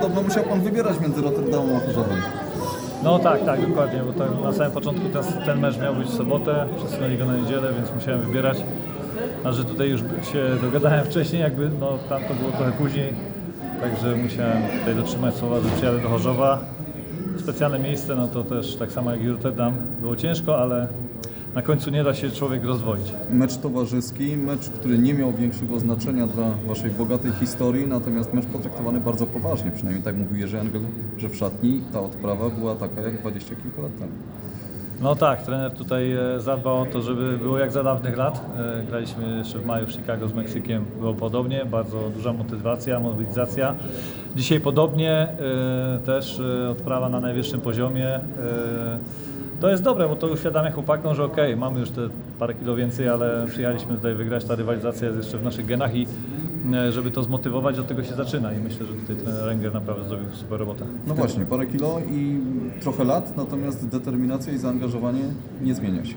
pewno musiał Pan wybierać między Rotterdamem a Chorzowem. No tak, tak, dokładnie, bo na samym początku ten, ten mecz miał być w sobotę, przesunęli go na niedzielę, więc musiałem wybierać. A że tutaj już się dogadałem wcześniej, jakby no tam to było trochę później, także musiałem tutaj dotrzymać słowa, że przyjadę do Chorzowa. Specjalne miejsce, no to też tak samo jak i Rotterdam, było ciężko, ale na końcu nie da się człowiek rozwoić. Mecz towarzyski, mecz, który nie miał większego znaczenia dla Waszej bogatej historii, natomiast mecz potraktowany bardzo poważnie, przynajmniej tak mówił Jerzy Angel, że w szatni ta odprawa była taka jak dwadzieścia kilka lat temu. No tak, trener tutaj e, zadbał o to, żeby było jak za dawnych lat. E, Graliśmy jeszcze w maju w Chicago z Meksykiem, było podobnie, bardzo duża motywacja, mobilizacja. Dzisiaj podobnie, e, też odprawa na najwyższym poziomie. To jest dobre, bo to uświadamia chłopakom, że okej, mamy już te parę kilo więcej, ale przyjechaliśmy tutaj wygrać, ta rywalizacja jest jeszcze w naszych genach i e, żeby to zmotywować, od tego się zaczyna i myślę, że tutaj trener Renger naprawdę zrobił super robotę. No właśnie, parę kilo i trochę lat, natomiast determinacja i zaangażowanie nie zmienia się.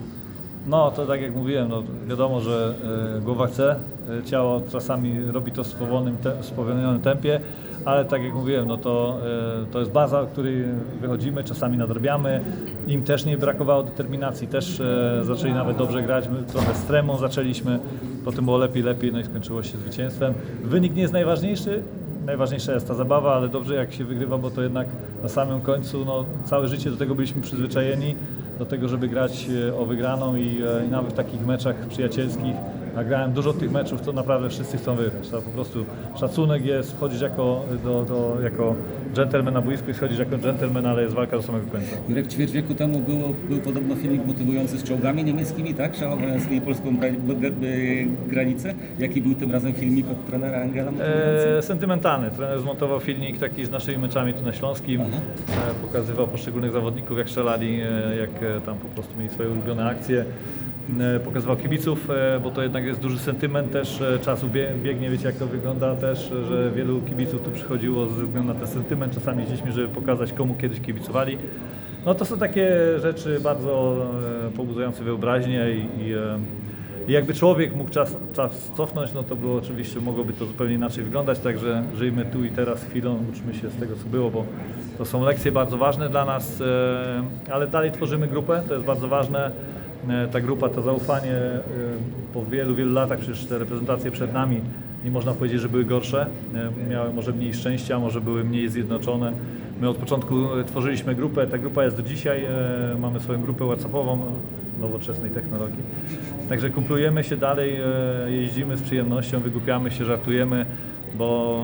No, to tak jak mówiłem, no, wiadomo, że e, głowa chce, e, ciało czasami robi to w spowolnym, te, spowolnionym tempie, ale tak jak mówiłem, no to, e, to jest baza, od której wychodzimy, czasami nadrabiamy. Im też nie brakowało determinacji, też e, zaczęli nawet dobrze grać, my trochę z tremą zaczęliśmy, potem było lepiej, lepiej, no i skończyło się zwycięstwem. Wynik nie jest najważniejszy, Najważniejsza jest ta zabawa, ale dobrze jak się wygrywa, bo to jednak na samym końcu no, całe życie do tego byliśmy przyzwyczajeni, do tego, żeby grać e, o wygraną i, i nawet w takich meczach przyjacielskich. A grałem dużo tych meczów, to naprawdę wszyscy chcą wygrać. To po prostu szacunek jest, wchodzisz jako, do, do, jako dżentelmen na boisku i schodzisz jako dżentelmen, ale jest walka do samego końca. Jurek, ćwierć wieku temu było, był podobno filmik motywujący z czołgami niemieckimi, tak? Przełamającymi polską granicę. Jaki był tym razem filmik od trenera Angela? E, sentymentalny. Trener zmontował filmik taki z naszymi meczami tu na Śląskim. E, pokazywał poszczególnych zawodników, jak strzelali, e, jak e, tam po prostu mieli swoje ulubione akcje. E, pokazywał kibiców, e, bo to jednak jest duży sentyment też e, czasu bie, biegnie, wiecie jak to wygląda też, że wielu kibiców tu przychodziło ze względu na ten sentyment. Czasami jeździliśmy, żeby pokazać komu kiedyś kibicowali. No to są takie rzeczy bardzo pobudzające wyobraźnię i, i i jakby człowiek mógł czas, czas cofnąć, no to było oczywiście, mogłoby to zupełnie inaczej wyglądać, także żyjmy tu i teraz chwilą, uczmy się z tego, co było, bo to są lekcje bardzo ważne dla nas, ale dalej tworzymy grupę, to jest bardzo ważne. E, Ta grupa, to zaufanie e, po wielu, wielu latach, przecież te reprezentacje przed nami, nie można powiedzieć, że były gorsze, E, miały może mniej szczęścia, może były mniej zjednoczone. My od początku tworzyliśmy grupę, ta grupa jest do dzisiaj, mamy swoją grupę WhatsAppową, nowoczesnej technologii. Także kumplujemy się dalej, jeździmy z przyjemnością, wygłupiamy się, żartujemy, bo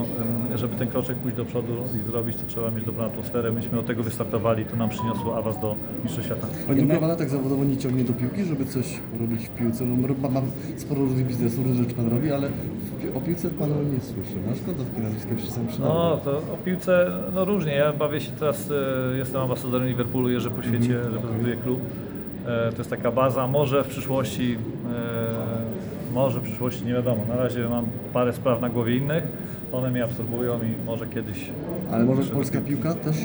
żeby ten kroczek pójść do przodu i zrobić, to trzeba mieć dobrą atmosferę. Myśmy od tego wystartowali, to nam przyniosło awans do Mistrzostw Świata. Panie Druga Pana tak zawodowo nie ciągnie do piłki, żeby coś porobić w piłce. No, mam, mam sporo różnych biznesów, różne rzeczy Pan robi, ale o piłce Pana nie słyszę. No szkoda, takie nazwiska się czasem przydało. No, to o piłce, no różnie. Ja bawię się teraz, e, jestem ambasadorem Liverpoolu, jeżdżę po świecie, reprezentuję klub. E, To jest taka baza, może w przyszłości, e, może w przyszłości, nie wiadomo. Na razie mam parę spraw na głowie innych, one mnie absorbują i może kiedyś Ale może polska piłka też?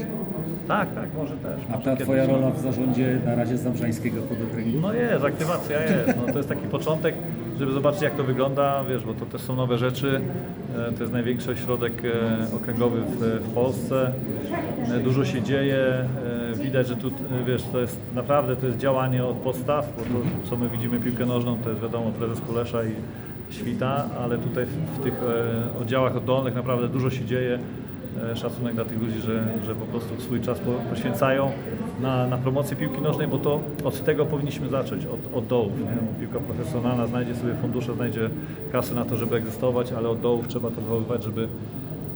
Tak, tak, może też. A może ta kiedyś. Twoja rola w zarządzie na razie Zabrzańskiego podokręgu? No jest, aktywacja jest. No, to jest taki początek, żeby zobaczyć jak to wygląda, wiesz, bo to też są nowe rzeczy. E, To jest największy ośrodek e, okręgowy w, w Polsce. E, Dużo się dzieje. Widać, że tu, e, wiesz, to jest naprawdę to jest działanie od podstaw, bo to, co my widzimy piłkę nożną, to jest wiadomo prezes Kulesza i Świta, ale tutaj w, w tych e, oddziałach oddolnych naprawdę dużo się dzieje. E, szacunek dla tych ludzi, że, że po prostu swój czas po, poświęcają na, na promocję piłki nożnej, bo to od tego powinniśmy zacząć, od, od dołów. Nie? Piłka profesjonalna znajdzie sobie fundusze, znajdzie kasy na to, żeby egzystować, ale od dołów trzeba to wychowywać, żeby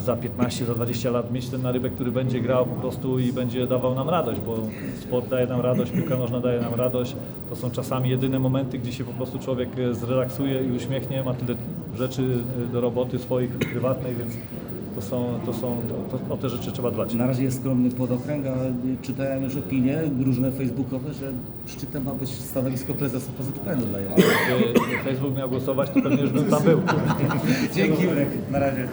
za 15, za 20 lat mieć ten narybek, który będzie grał po prostu i będzie dawał nam radość, bo sport daje nam radość, piłka nożna daje nam radość. To są czasami jedyne momenty, gdzie się po prostu człowiek e, zrelaksuje i uśmiechnie, ma tyle rzeczy e, do roboty swoich prywatnej, więc to są, to są, to, to, o te rzeczy trzeba dbać. Na razie jest skromny podokręg, ale czytałem już opinie różne facebookowe, że szczytem ma być stanowisko prezesa PZPN-u dla. Gdyby Facebook miał głosować, to pewnie już bym tam był. Dzięki Jurek, na razie.